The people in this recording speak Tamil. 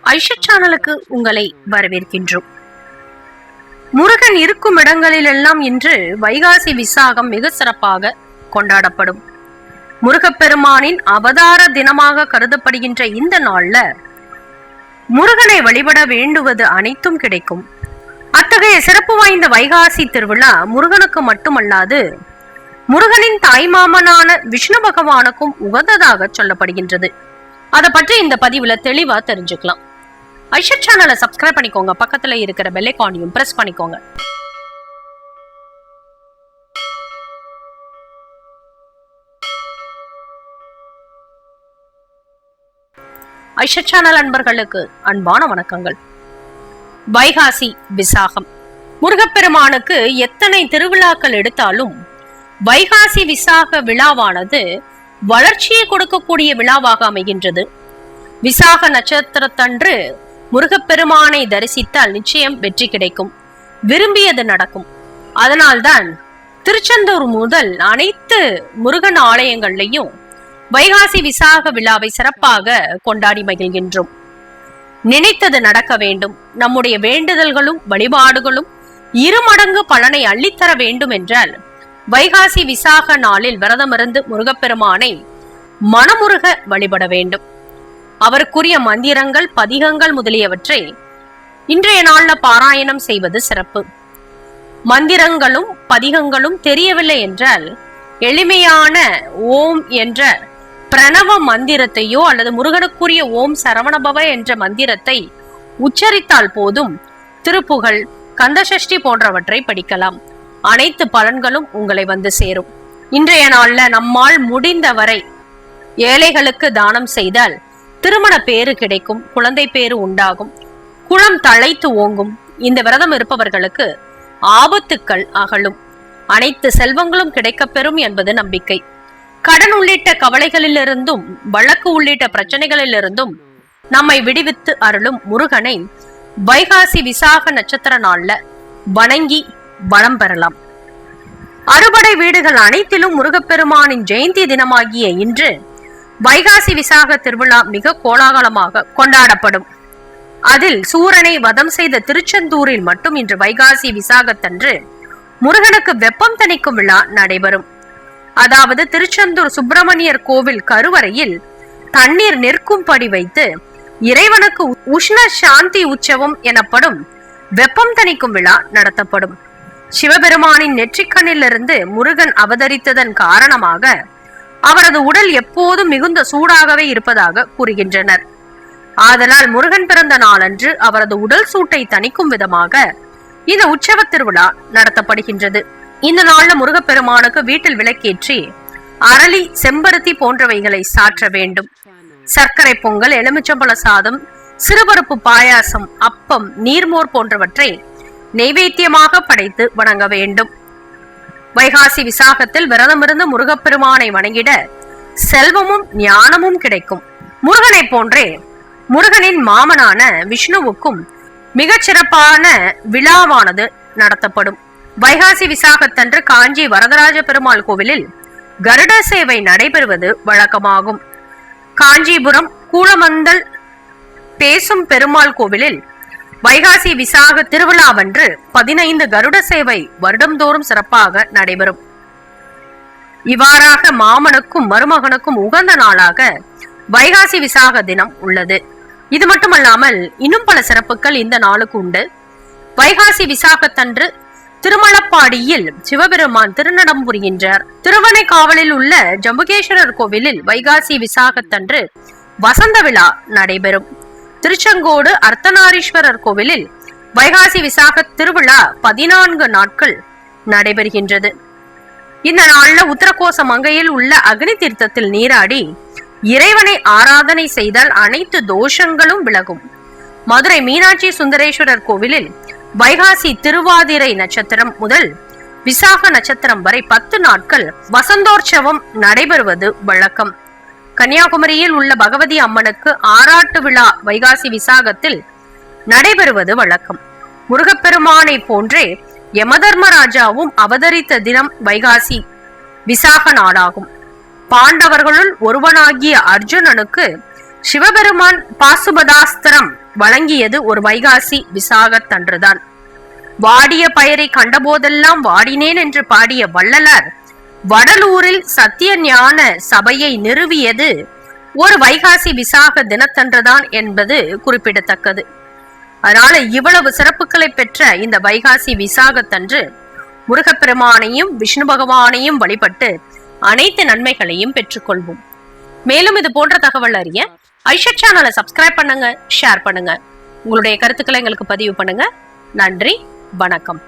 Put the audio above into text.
ஐஷா சேனலுக்கு உங்களை வரவேற்கின்றோம். முருகன் இருக்கும் இடங்களிலெல்லாம் இன்று வைகாசி விசாகம் மிக சிறப்பாக கொண்டாடப்படும். முருகப்பெருமானின் அவதார தினமாக கருதப்படுகின்ற இந்த நாள்ல முருகனை வழிபட வேண்டுவது அனைத்தும் கிடைக்கும். அத்தகைய சிறப்பு வாய்ந்த வைகாசி திருவிழா முருகனுக்கு மட்டுமல்லாது முருகனின் தாய்மாமனான விஷ்ணு பகவானுக்கும் உகந்ததாக சொல்லப்படுகின்றது. அதை பற்றி இந்த பதிவுல தெளிவா தெரிஞ்சுக்கலாம். ஐஷர் சேனலை சப்ஸ்கிரைப் பண்ணிக்கோங்க. பக்கத்துல இருக்கிற பெல்லைக்கானையும் பிரஸ் பண்ணிக்கோங்க. ஐஷர் சேனல் அன்பர்களுக்கு அன்பான வணக்கங்கள். வைகாசி விசாகம். முருகப்பெருமானுக்கு எத்தனை திருவிழாக்கள் எடுத்தாலும் வைகாசி விசாக விழாவானது வளர்ச்சியை கொடுக்கக்கூடிய விழாவாக அமைகின்றது. விசாக நட்சத்திரத்தன்று முருகப்பெருமானை தரிசித்தால் நிச்சயம் வெற்றி கிடைக்கும். விரும்பியது நடக்கும். அதனால்தான் திருச்செந்தூர் முதல் அனைத்து முருகன் ஆலயங்கள்லையும் வைகாசி விசாக விழாவை சிறப்பாக கொண்டாடி மகிழ்கின்றோம். நினைத்தது நடக்க வேண்டும். நம்முடைய வேண்டுதல்களும் வழிபாடுகளும் இருமடங்கு பலனை அள்ளித்தர வேண்டும் என்றால் வைகாசி விசாக நாளில் விரதமிருந்து முருகப்பெருமானை மனமுருக வழிபட வேண்டும். அவருக்குரிய மந்திரங்கள் பதிகங்கள் முதலியவற்றை இன்றைய நாள்ல பாராயணம் செய்வது சிறப்பு. மந்திரங்களும் பதிகங்களும் தெரியவில்லை என்றால் எளிமையான ஓம் என்ற பிரணவ மந்திரத்தையோ அல்லது முருகனுக்குரிய ஓம் சரவணபவ என்ற மந்திரத்தை உச்சரித்தால் போதும் திருப்புகழ் கந்தசஷ்டி போன்றவற்றை படிக்கலாம். அனைத்து பலன்களும் உங்களை வந்து சேரும். இன்றைய நாள்ல நம்மால் முடிந்தவரை ஏழைகளுக்கு தானம் செய்தால் திருமண பேறு கிடைக்கும் குழந்தை பேரு உண்டாகும். குளம் தழைத்து ஓங்கும். இந்த விரதம் இருப்பவர்களுக்கு ஆபத்துக்கள் அகலும். அனைத்து செல்வங்களும் கிடைக்கப்பெறும் என்பது நம்பிக்கை. கடன் உள்ளிட்ட கவலைகளிலிருந்தும் வழக்கு உள்ளிட்ட பிரச்சனைகளிலிருந்தும் நம்மை விடுவித்து அருளும் முருகனை வைகாசி விசாக நட்சத்திர நாள்ல வணங்கி வளம் பெறலாம். அறுபடை வீடுகள் அனைத்திலும் முருகப்பெருமானின் ஜெயந்தி தினமாகிய இன்று வைகாசி விசாக திருவிழா மிக கோலாகலமாக கொண்டாடப்படும். அதில் சூரனை வதம் செய்த திருச்செந்தூரில் மட்டும் இன்று வைகாசி விசாகத்தன்று முருகனுக்கு வெப்பம் தணிக்கும் விழா நடைபெறும். அதாவது திருச்செந்தூர் சுப்பிரமணியர் கோவில் கருவறையில் தண்ணீர் நிற்கும்படி வைத்து இறைவனுக்கு உஷ்ண சாந்தி உற்சவம் எனப்படும் வெப்பம் தணிக்கும் விழா நடத்தப்படும். சிவபெருமானின் நெற்றிக்கண்ணிலிருந்து முருகன் அவதரித்ததன் காரணமாக அவரது உடல் எப்போதும் மிகுந்த சூடாகவே இருப்பதாக கூறுகின்றனர். ஆதலால் முருகன் பிறந்த நாளன்று அவரது உடல் சூட்டை தணிக்கும் விதமாக இந்த உற்சவ திருவிழா நடத்தப்படுகின்றது. இந்த நாள்ல முருகப்பெருமானுக்கு வீட்டில் விளக்கேற்றி அரளி செம்பருத்தி போன்றவைகளை சாற்ற வேண்டும். சர்க்கரை பொங்கல் எலுமிச்சம்பழ சாதம் சிறுபருப்பு பாயாசம் அப்பம் நீர்மோர் போன்றவற்றை நெய்வேத்தியமாக படைத்து வணங்க வேண்டும். வைகாசி விசாகத்தில் விரதமிருந்து முருகப்பெருமானை வணங்கிட செல்வமும் ஞானமும் கிடைக்கும். முருகனை போன்றே முருகனின் மாமனான விஷ்ணுவுக்கும் மிகச்சிறப்பான விழாவானது நடத்தப்படும். வைகாசி விசாகத்தன்று காஞ்சி வரதராஜ பெருமாள் கோவிலில் கருட சேவை நடைபெறுவது வழக்கமாகும். காஞ்சிபுரம் கூலமந்தல் பேசும் பெருமாள் கோவிலில் வைகாசி விசாக திருவிழாவன்று பதினைந்து கருட சேவை வருடம்தோறும் சிறப்பாக நடைபெறும். இவ்வாறாக மாமனுக்கும் மருமகனுக்கும் உகந்த நாளாக வைகாசி விசாக தினம் உள்ளது. இது மட்டுமல்லாமல் இன்னும் பல சிறப்புகள் இந்த நாளுக்கு உண்டு. வைகாசி விசாகத்தன்று திருமலப்பாடியில் சிவபெருமான் திருநடம் புரிகின்றார் திருவனைக்காவலில் உள்ள ஜம்புகேஸ்வரர் கோவிலில் வைகாசி விசாகத்தன்று வசந்த விழா நடைபெறும். திருச்செங்கோடு அர்த்தநாரீஸ்வரர் கோவிலில் வைகாசி விசாக திருவிழா பதினான்கு நாட்கள் நடைபெறுகின்றது. இந்த நாள்ல உத்தரகோச மங்கையில் உள்ள அக்னி தீர்த்தத்தில் நீராடி இறைவனை ஆராதனை செய்தால் அனைத்து தோஷங்களும் விலகும். மதுரை மீனாட்சி சுந்தரேஸ்வரர் கோவிலில் வைகாசி திருவாதிரை நட்சத்திரம் முதல் விசாக நட்சத்திரம் வரை பத்து நாட்கள் வசந்தோற்சவம் நடைபெறுவது வழக்கம். கன்னியாகுமரியில் உள்ள பகவதி அம்மனுக்கு ஆராட்டு விழா வைகாசி விசாகத்தில் நடைபெறுவது வழக்கம். முருகப்பெருமானை போன்றே யமதர்மராஜாவும் அவதரித்த தினம் வைகாசி விசாக நாளாகும். பாண்டவர்களுள் ஒருவனாகிய அர்ஜுனனுக்கு சிவபெருமான் பாசுபதாஸ்திரம் வழங்கியது ஒரு வைகாசி விசாகத்தன்றுதான் வாடிய பயிரை கண்டபோதெல்லாம் வாடினேன் என்று பாடிய வள்ளலார் வடலூரில் சத்திய ஞான சபையை நிறுவியது ஒரு வைகாசி விசாக தினத்தன்றுதான் என்பது குறிப்பிடத்தக்கது. அதனால இவ்வளவு சிறப்புகளை பெற்ற இந்த வைகாசி விசாகத்தன்று முருகப்பெருமானையும் விஷ்ணு பகவானையும் வழிபட்டு அனைத்து நன்மைகளையும் பெற்றுக்கொள்வோம் மேலும் இது போன்ற தகவல் அறிய ஐஷா சேனலை சப்ஸ்கிரைப் பண்ணுங்க ஷேர் பண்ணுங்க. உங்களுடைய கருத்துக்களை எங்களுக்கு பதிவு பண்ணுங்க. நன்றி வணக்கம்.